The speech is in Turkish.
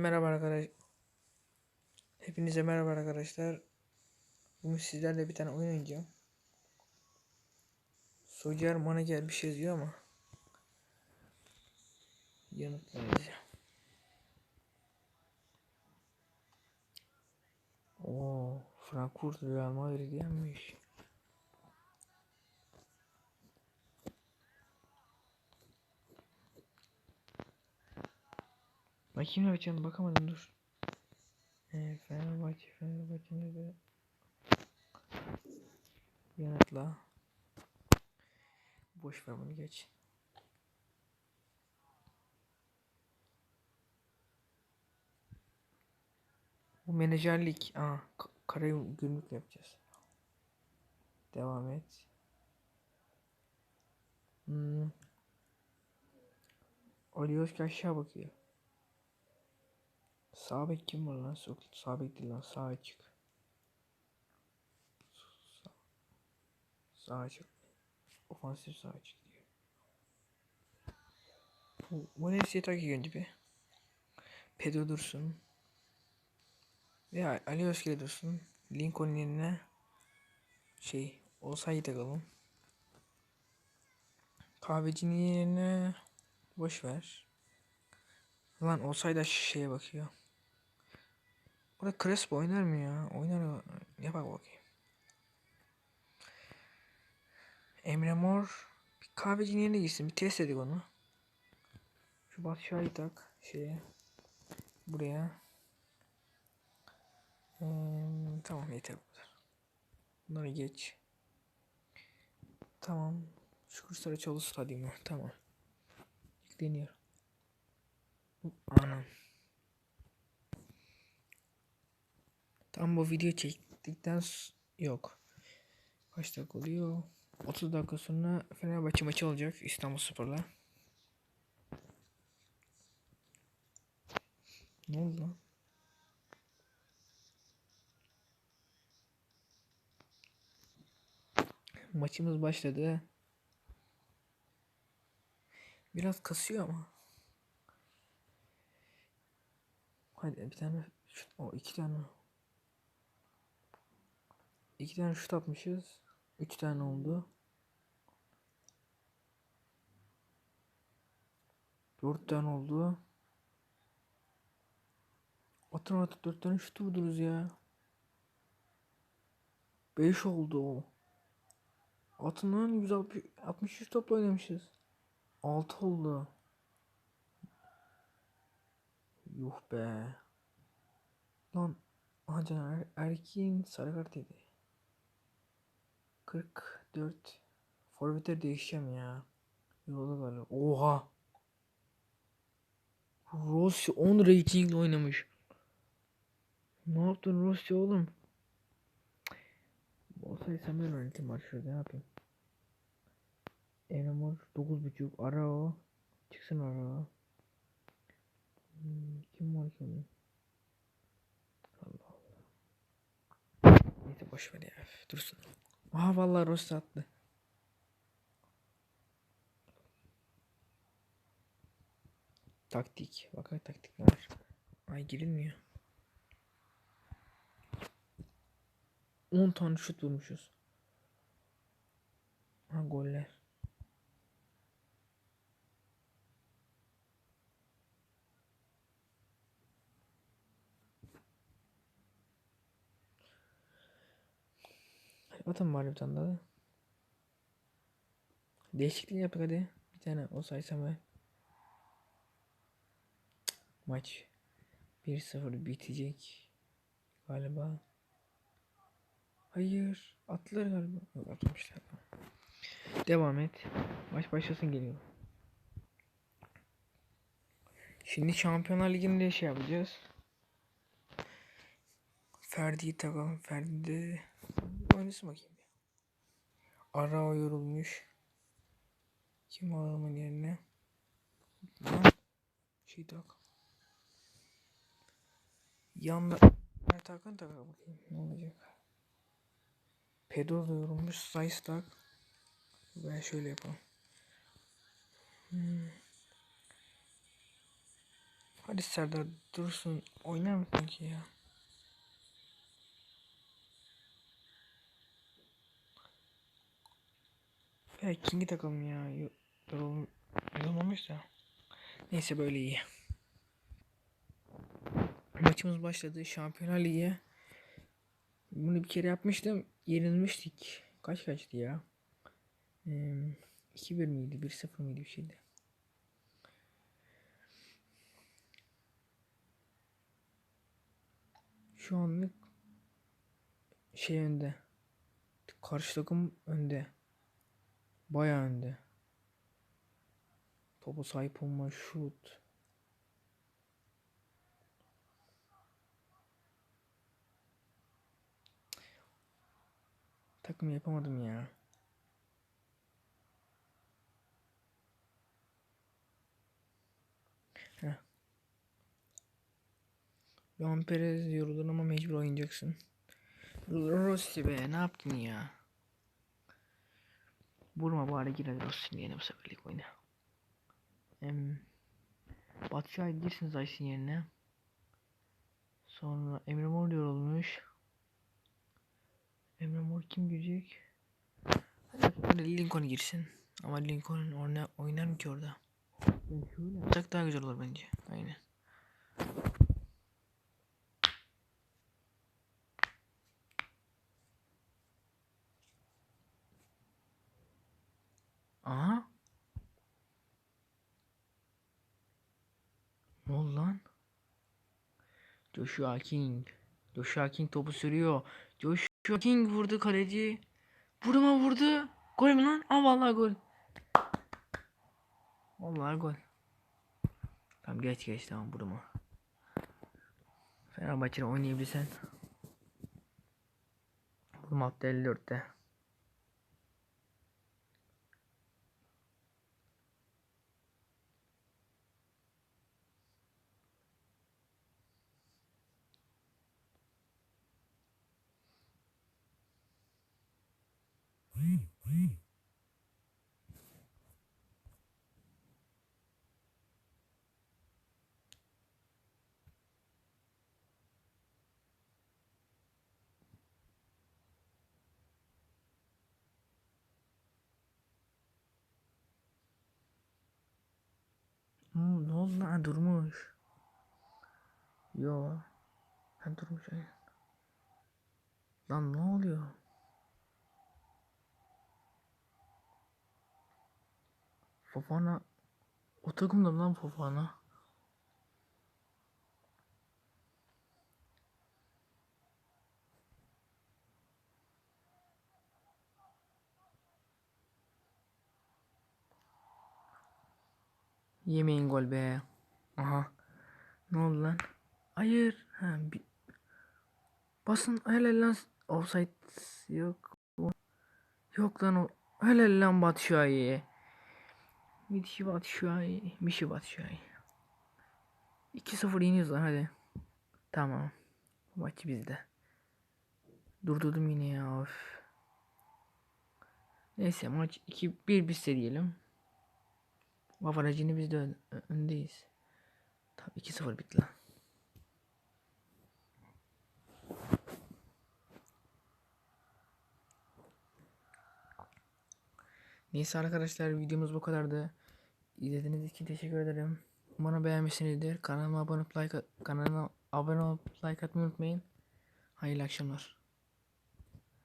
Merhaba arkadaşlar. Hepinize merhaba arkadaşlar. Bugün sizlerle bir tane oyun oynayacağım. Socer Manager bir şey yazıyor ama yanıtlayacağım. Oo, Frankfurt Real Madrid yenmiş. Bakayım ne bakacağım bakamadım dur. Ee, Fenerbahçe Fenerbahçe'nin de yanıtla. Boş ver bunu geç. Bu menajerlik. Aa, ka- karayı gümrük yapacağız. Devam et. Hmm. Alioski aşağı bakıyor. Sağ kim var lan? Sağ bek değil lan. Sağ açık. Sağ, sağ açık. Ofansif sağ açık diyor. Bu, bu nefsi yeter ki önce bir. Pedro dursun. Veya Alioski dursun. Lincoln yerine şey olsaydı takalım. Kahvecinin yerine boş ver. Lan olsaydı şeye bakıyor. Burada Crespo oynar mı ya? Oynar yapar bakayım. Emre Mor bir kahvecinin yerine gitsin. Bir test edik onu. Şu Batshuayi tak şeye. Buraya. Hmm, tamam yeter bu kadar. Bunları geç. Tamam. Şükür Saraçoğlu stadyumu. Tamam. Yükleniyor. Anam. Tam bu video çektikten yok. Kaç dakika oluyor? 30 dakika sonra Fenerbahçe maçı olacak İstanbul Spor'la. Ne oldu lan? Maçımız başladı. Biraz kasıyor ama. Hadi bir tane o iki tane. İki tane şut atmışız. Üç tane oldu. Dört tane oldu. Atın atın dört tane şut vurdunuz ya. Beş oldu. Atın lan 163 topla oynamışız. Altı oldu. Yuh be. Lan aha Caner er, Erkin sarı kart yedi. 44 Forvet'e değişeceğim ya. Yolda galiba. Oha. Rossi 10 ratingle oynamış. Ne yaptın Rossi oğlum? Olsaydı sen ben yönetim var şurada ne yapayım? Enemor 9.5 Arao çıksın Arao. Hmm, kim var ki onun? Allah Allah. Neyse boş ver ya. Dursun. Aha vallahi Rossi attı. Taktik. Bakar taktik var? Ay girilmiyor. 10 tane şut vurmuşuz. Ha goller. Atın bari bir tane daha. Değişiklik yap hadi. Bir tane o saysam ben. Maç 1-0 bitecek. Galiba. Hayır. Attılar galiba. Yok atmışlar. Devam et. Maç başlasın geliyor. Şimdi Şampiyonlar Ligi'nde şey yapacağız. Ferdi'yi takalım. Ferdi oynasın bakayım. Arao yorulmuş. Kim adamın yerine? Şey tak. Yanda Mert Hakan tak bakayım ne olacak. Pedro da yorulmuş. Sayıs tak. Ben şöyle yapalım. Hmm. Hadi Serdar dursun. Oynar mısın ki ya? Ya King'i takalım ya. Yo- Yorul yorulmamış da. Neyse böyle iyi. Maçımız başladı. Şampiyonlar Ligi. Bunu bir kere yapmıştım. Yenilmiştik. Kaç kaçtı ya? Ee, 2-1 miydi? 1-0 mıydı bir şeydi? Şu anlık şey önde. Karşı takım önde. Bayağı önde. Topa sahip olma, şut. Takım yapamadım ya. Heh. Johan Perez yoruldun ama mecbur oynayacaksın. Rossi be ne yaptın ya? Vurma bari gir hadi Rossi'nin yerine bu seferlik oyna. Em, Batshuayi girsin Zayt'sin yerine. Sonra Emre Mor yorulmuş. Emre Mor kim girecek? Hadi Lincoln girsin. Ama Lincoln oyna, oynar mı ki orada? Yani şöyle yapsak daha güzel olur bence. Aynen. Aha. Ne? Joshua King. Joshua King topu sürüyor. Joshua King vurdu kaleci. Vurma vurdu. Gol mü lan? Aa vallahi gol. Vallahi gol. Tamam geç geç tamam vurma. Fenerbahçe'de oynayabilsen. Vurma attı 54'te. Hmm, ne oldu lan? Durmuş. Yo. Ha durmuş. Lan ne oluyor? Fofana o takımda mı lan Fofana? Yemeyin gol be. Aha. Ne oldu lan? Hayır. Ha, bir... Basın helal lan. Offside yok. Yok lan o. Helal lan Batshuayi. Bir şey Batshuayi. Bir şey Batshuayi. 2-0 yeniyoruz lan hadi. Tamam. Maç bizde. Durdurdum yine ya. Of. Neyse maç 2-1 bitse diyelim. Avarajını biz de ön- öndeyiz. Tabii 2-0 bitti lan. Neyse arkadaşlar videomuz bu kadardı. İzlediğiniz için teşekkür ederim. Umarım beğenmişsinizdir. Kanalıma abone olup like, kanalıma abone olup like atmayı unutmayın. Hayırlı akşamlar.